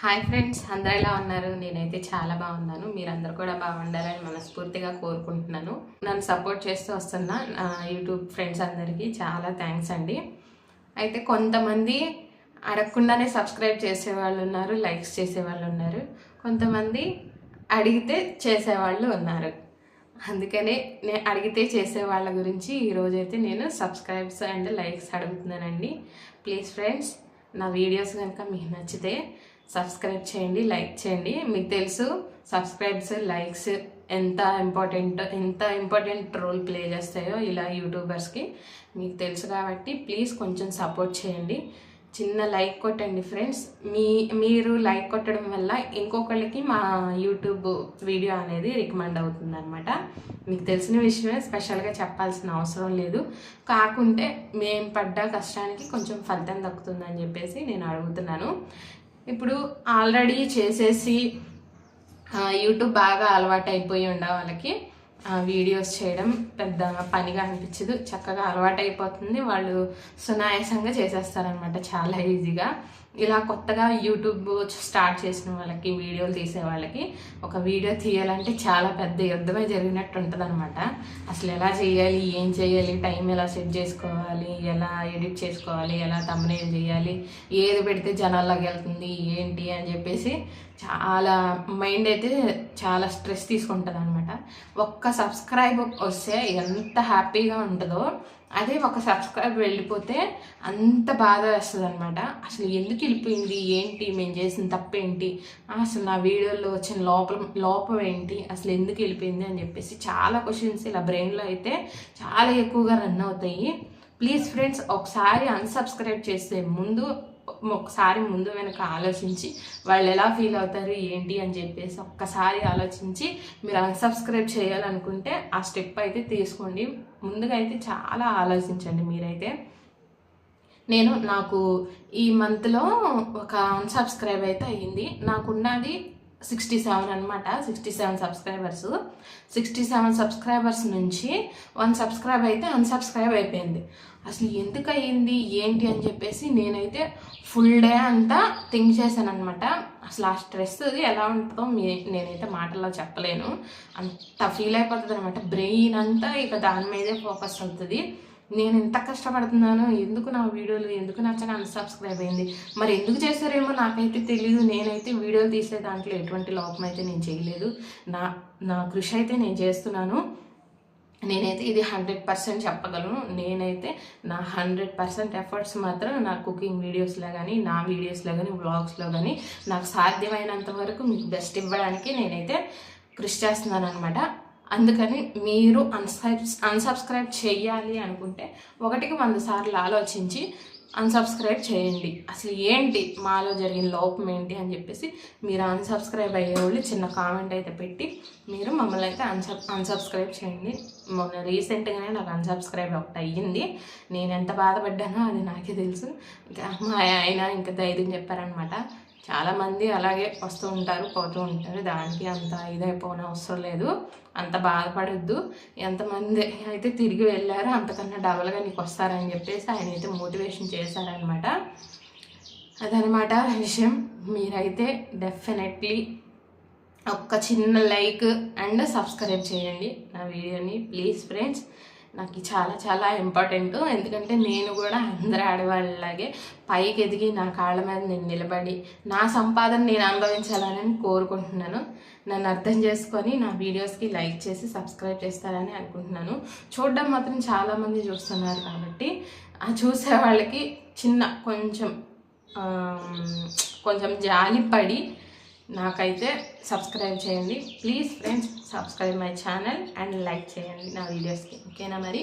Hi friends అందరు ఎలా ఉన్నారు? నేనైతే చాలా బాగున్నాను. మీరందరూ కూడా బాగుండాలని మనస్ఫూర్తిగా కోరుకుంటున్నాను. నన్ను సపోర్ట్ చేస్తూ వస్తున్న నా యూట్యూబ్ ఫ్రెండ్స్ అందరికీ చాలా థ్యాంక్స్ అండి. అయితే కొంతమంది అడగకుండానే సబ్స్క్రైబ్ చేసేవాళ్ళు ఉన్నారు లైక్స్ చేసేవాళ్ళు ఉన్నారు. కొంతమంది అడిగితే చేసేవాళ్ళు ఉన్నారు. అందుకనే నేను అడిగితే చేసే వాళ్ళ గురించి ఈరోజైతే నేను సబ్స్క్రైబ్స్ అండ్ లైక్స్ అడుగుతున్నానండి. ప్లీజ్ ఫ్రెండ్స్ నా వీడియోస్ కనుక మీకు నచ్చితే సబ్స్క్రైబ్ చేయండి లైక్ చేయండి. మీకు తెలుసు సబ్స్క్రైబ్స్ లైక్స్ ఎంత ఇంపార్టెంట్ ఎంత ఇంపార్టెంట్ రోల్ ప్లే చేస్తాయో ఇలా యూట్యూబర్స్కి మీకు తెలుసు కాబట్టి ప్లీజ్ కొంచెం సపోర్ట్ చేయండి. చిన్న లైక్ కొట్టండి ఫ్రెండ్స్ మీ మీరు లైక్ కొట్టడం వల్ల ఇంకొకళ్ళకి మా యూట్యూబ్ వీడియో అనేది రికమెండ్ అవుతుంది అనమాట మీకు తెలిసిన విషయమే స్పెషల్గా చెప్పాల్సిన అవసరం లేదు. కాకుంటే మేము పడ్డ కష్టానికి కొంచెం ఫలితం దక్కుతుందని చెప్పేసి నేను అడుగుతున్నాను. ఇప్పుడు ఆల్రెడీ చేసేసి యూట్యూబ్ బాగా అలవాటు అయిపోయి ఉండ వాళ్ళకి వీడియోస్ చేయడం పెద్ద పనిగా అనిపించదు. చక్కగా అలవాటు అయిపోతుంది వాళ్ళు సునాయాసంగా చేసేస్తారనమాట చాలా ఈజీగా. ఇలా కొత్తగా యూట్యూబ్ స్టార్ట్ చేసిన వాళ్ళకి వీడియోలు తీసే వాళ్ళకి ఒక వీడియో తీయాలంటే చాలా పెద్ద యుద్ధమే జరిగినట్టు ఉంటుంది అనమాట అసలు ఎలా చేయాలి ఏం చేయాలి టైం ఎలా సెట్ చేసుకోవాలి ఎలా ఎడిట్ చేసుకోవాలి ఎలా తమ్మనేలు చేయాలి ఏది పెడితే జనాల్లోకి వెళ్తుంది ఏంటి అని చెప్పేసి చాలా మైండ్ అయితే చాలా స్ట్రెస్ తీసుకుంటుంది అనమాట ఒక్క సబ్స్క్రైబ్ వస్తే ఎంత హ్యాపీగా ఉంటుందో అదే ఒక సబ్స్క్రైబ్ వెళ్ళిపోతే అంత బాధ వేస్తుంది అనమాట అసలు ఎందుకు వెళ్ళిపోయింది ఏంటి? మేము చేసిన తప్పేంటి? అసలు నా వీడియోలో వచ్చిన లోపల లోపం ఏంటి? అసలు ఎందుకు వెళ్ళిపోయింది అని చెప్పేసి చాలా క్వశ్చన్స్ ఇలా బ్రెయిన్లో అయితే చాలా ఎక్కువగా రన్ అవుతాయి. ప్లీజ్ ఫ్రెండ్స్ ఒకసారి అన్సబ్స్క్రైబ్ చేసే ముందు ఒకసారి ముందు వెనక ఆలోచించి వాళ్ళు ఎలా ఫీల్ అవుతారు ఏంటి అని చెప్పేసి ఒక్కసారి ఆలోచించి మీరు అన్సబ్స్క్రైబ్ చేయాలనుకుంటే ఆ స్టెప్ అయితే తీసుకోండి. ముందుగా అయితే చాలా ఆలోచించండి మీరైతే. నేను నాకు ఈ మంత్లో ఒక అన్సబ్స్క్రైబ్ అయితే అయ్యింది. నాకున్నది సిక్స్టీ సెవెన్ అనమాట sixty seven subscribers sixty seven subscribers నుంచి వన్ సబ్స్క్రైబ్ అయితే అన్సబ్స్క్రైబ్ అయిపోయింది. అసలు ఎందుకు అయ్యింది? ఏంటి అని చెప్పేసి నేనైతే ఫుల్ డే అంతా థింక్ చేశాను అనమాట అసలు ఆ స్ట్రెస్ ఎలా ఉంటుందో మీ నేనైతే మాటల్లో చెప్పలేను. అంత ఫీల్ అయిపోతుంది అనమాట బ్రెయిన్ అంతా ఇక దాని మీదే ఫోకస్ అవుతుంది. నేను ఎంత కష్టపడుతున్నాను ఎందుకు నా వీడియోలు ఎందుకు నచ్చక అన్సబ్స్క్రైబ్ అయింది మరి ఎందుకు చేశారేమో నాకైతే తెలియదు నేనైతే వీడియోలు తీసే దాంట్లో ఎటువంటి లోపం అయితే నేను చేయలేదు. నా నా కృషి అయితే నేను చేస్తున్నాను. నేనైతే ఇది హండ్రెడ్ పర్సెంట్ చెప్పగలను. నేనైతే నా హండ్రెడ్ పర్సెంట్ ఎఫర్ట్స్ మాత్రం నా కుకింగ్ వీడియోస్లో కానీ నా వీడియోస్లో కానీ వ్లాగ్స్లో కానీ నాకు సాధ్యమైనంత వరకు మీకు బెస్ట్ ఇవ్వడానికి నేనైతే కృషి చేస్తున్నాను అనమాట అందుకని మీరు అన్సబ్ అన్సబ్స్క్రైబ్ చేయాలి అనుకుంటే ఒకటికి వంద సార్లు ఆలోచించి అన్సబ్స్క్రైబ్ చేయండి. అసలు ఏంటి మాలో జరిగిన లోపం ఏంటి అని చెప్పేసి మీరు అన్సబ్స్క్రైబ్ అయ్యే వాళ్ళు చిన్న కామెంట్ అయితే పెట్టి మీరు మమ్మల్ని అయితే అన్సబ్ అన్సబ్స్క్రైబ్ చేయండి. మొన్న రీసెంట్గానే నాకు అన్సబ్స్క్రైబ్ ఒకటి అయ్యింది. నేను ఎంత బాధపడ్డానో అది నాకే తెలుసు. ఇంకా మా ఆయన ఇంకా ధైర్యం చెప్పారనమాట చాలామంది అలాగే వస్తూ ఉంటారు పోతూ ఉంటారు. దానికి అంత ఇదైపోయిన అవసరం లేదు. అంత బాధపడద్దు. ఎంతమంది అయితే తిరిగి వెళ్ళారో అంతకన్నా డబల్గా నీకు వస్తారని చెప్పేసి ఆయన అయితే మోటివేషన్ చేశారనమాట. అదనమాట విషయం. మీరైతే డెఫినెట్లీ ఒక్క చిన్న లైక్ అండ్ సబ్స్క్రైబ్ చేయండి నా వీడియోని. ప్లీజ్ ఫ్రెండ్స్ నాకు చాలా చాలా ఇంపార్టెంట్ ఎందుకంటే నేను కూడా అందరు ఆడవాళ్ళలాగే పైకి ఎదిగి నా కాళ్ళ మీద నేను నిలబడి నా సంపాదన నేను అనుభవించాలని కోరుకుంటున్నాను. నన్ను అర్థం చేసుకొని నా వీడియోస్కి లైక్ చేసి సబ్స్క్రైబ్ చేస్తారని అనుకుంటున్నాను. చూడడం మాత్రం చాలామంది చూస్తున్నారు కాబట్టి ఆ చూసే వాళ్ళకి చిన్న కొంచెం కొంచెం జాలిపడి నాకైతే సబ్స్క్రైబ్ చేయండి. Please friends subscribe my channel and like చేయండి నా వీడియోస్కి. ఓకేనా మరి?